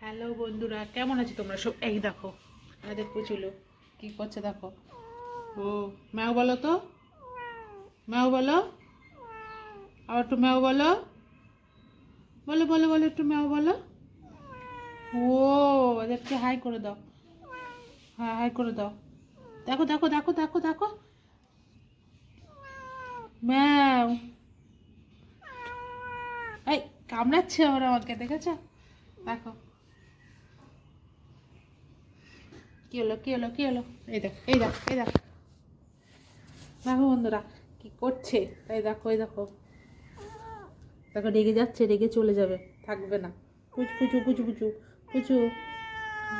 Hello বন্ধুরা, কেমন আছো তোমরা সব? এই দেখো, আমাদের পুচুলো কি করছে দেখো? ও, ম্যাও বলো তো। ম্যাও বলো। আবার একটু ম্যাও বলো। বলো বলো বলো, একটু ম্যাও বলো। ও, ওদেরকে হাই করে দাও। হ্যাঁ হাই করে দাও। দেখো দেখো দেখো দেখো দেখো। ম্যাও। এই, কামড়াচ্ছে ওরা আমাকে, দেখেছ? দেখো। কি হলো কি হলো কি হলো? এই দেখ এই দেখ এই দেখ। দেখো বন্ধুরা, কি করছে? তাই দেখো, এই দেখো। দেখো, রেগে যাচ্ছে, রেগে চলে যাবে, থাকবে না। কুচু কুচু কুচু কুচু কুচু।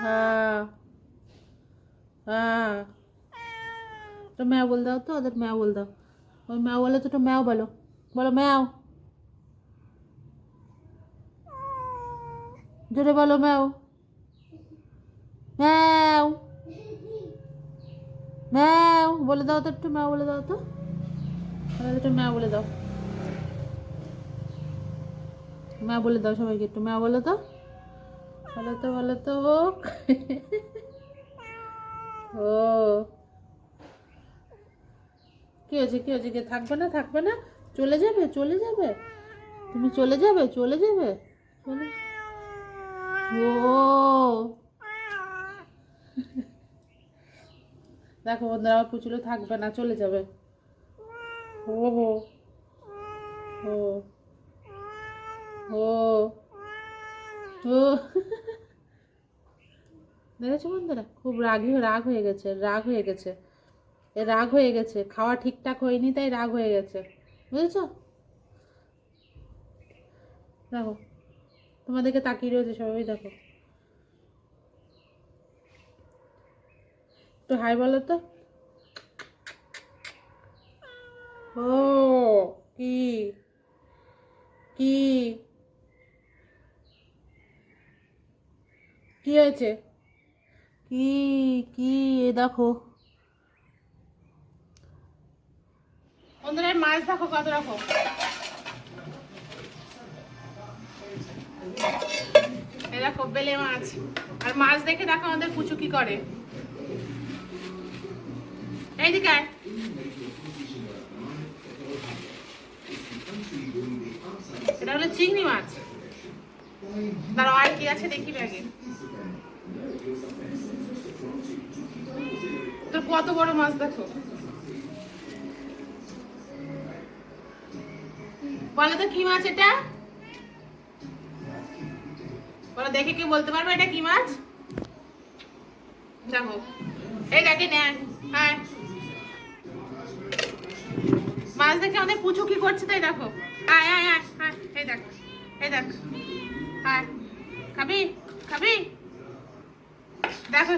হ্যাঁ হ্যাঁ। তো ম্যাও বল দাও তো, ওদের ম্যাও বল দাও। ওই ম্যাও বলো তো ম্যাও বলো। বলো ম্যাও। জোরে বলো ম্যাও। ম্যাও, বলে দাও তো একটু, ম্যাও বলে দাও তো। একটু, ম্যাও বলে দাও। ম্যাও বলে দাও সবাইকে একটু, ম্যাও বলো তো। বলো তো বলো তো। ও। কি হয়েছে কি হয়েছে? কি থাকবে না থাকবে না? চলে যাবে চলে যাবে। তুমি চলে যাবে চলে যাবে। চলে ও। দেখো বন্ধুরা আমার পুচুলো থাকবে না চলে যাবে। ও হো ও। ও। ও। দেখেছ বন্ধুরা? খুব রাগি রাগ হয়ে গেছে রাগ হয়ে গেছে। এ রাগ হয়ে গেছে খাওয়া ঠিকঠাক হয়নি তাই রাগ হয়ে গেছে। বুঝেছ? দেখো তোমাদেরকে তাকিয়ে রয়েছে সবাই দেখো। একটু হাই বলো তো। ও, কি? কি? কি হয়েছে? কি কি? এ দেখো। বন্ধুরা মাছ দেখো, কত রকম এ দেখো, বেলে মাছ। আর মাছ দেখে দেখো আমাদের পুচু কি করে। এইদিকে। এটা হলো চিংড়ি মাছ। তার আর কি আছে দেখি ব্যাগে তোর কত বড় মাছ দেখো। বলো তো, কি মাছ এটা? বলো, দেখে কি বলতে পারবে এটা কি মাছ? দেখো এই দেখে নেন হ্যাঁ মাছ দেখে অনেক পুচু কি করছে, তাই দেখো। আয় আয় আয় আয়, এই দেখ এই দেখ। আয়, খাবি খাবি। দেখো,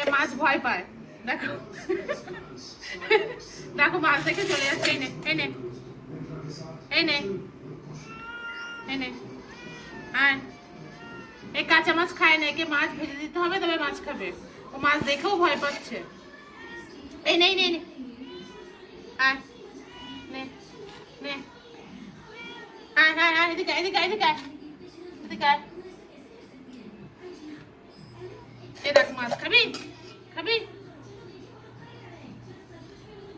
এ মাছ ভয় পায়। দেখো। দেখো, মাছ দেখে চলে যাচ্ছে, এই নে এই নে। এই নে এই নে। আয়। এই কাঁচা মাছ খায় না, একে মাছ ভেজে দিতে হবে, তবে মাছ খাবে। ও মাছ দেখেও ভয় পাচ্ছে। এই নেই নে নে। আয়। নে। আয় আয় আয়, এদিকে এদিকে এদিকে। এদিকে। এই দেখ মাছ, খাবি? খাবি?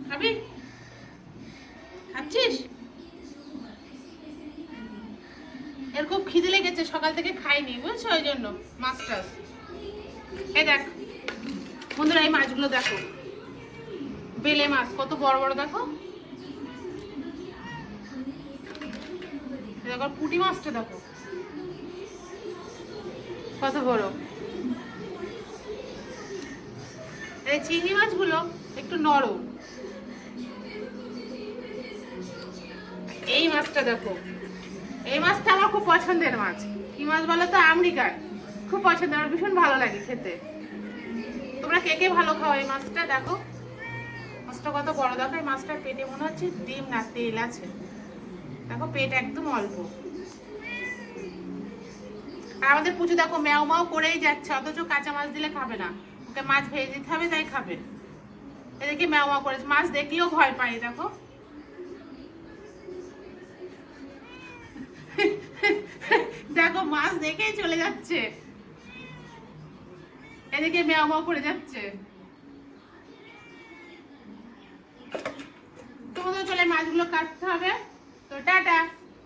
খাবি? খাচ্ছিস? এর খুব খিদে লেগেছে, সকাল থেকে খাইনি, বুঝছ? ওই জন্য, মাছ টাছ। এই দেখ, বন্ধুরা, এই মাছগুলো দেখো। বেলে মাছ, কত বড় বড় দেখো। দেখো পুঁটি মাছটা দেখো। কত বড়। এই চিংড়ি মাছগুলো একটু নরম। এই মাছটা দেখো। এই মাছটা আমার খুব পছন্দের মাছ। কি মাছ বলো তো? আমেরিকার। খুব পছন্দের আমার ভীষণ ভালো লাগে খেতে। তোমরা কে কে ভালো খাও এই মাছটা? দেখো। মাছটা কত বড়। দেখো, এই মাছটার পেটে মনে হচ্ছে ডিম না তেল আছে। দেখো, পেট একদম অল্প। আর আমাদের পুজো দেখো, ম্যাও ম্যাও করেই যাচ্ছে, অথচ কাঁচা মাছ দিলে খাবে না। ওকে মাছ ভেজে দিতে হবে, তাই খাবে। এদিকে ম্যাও ম্যাও করেছে। মাছ দেখলেও ভয় পায়, দেখো। দেখো, মাছ দেখেই চলে যাচ্ছে। এদিকে মেয়া মেয়া করে যাচ্ছে। তোমাদের চলে মাছগুলো কাটতে হবে। তো টাটা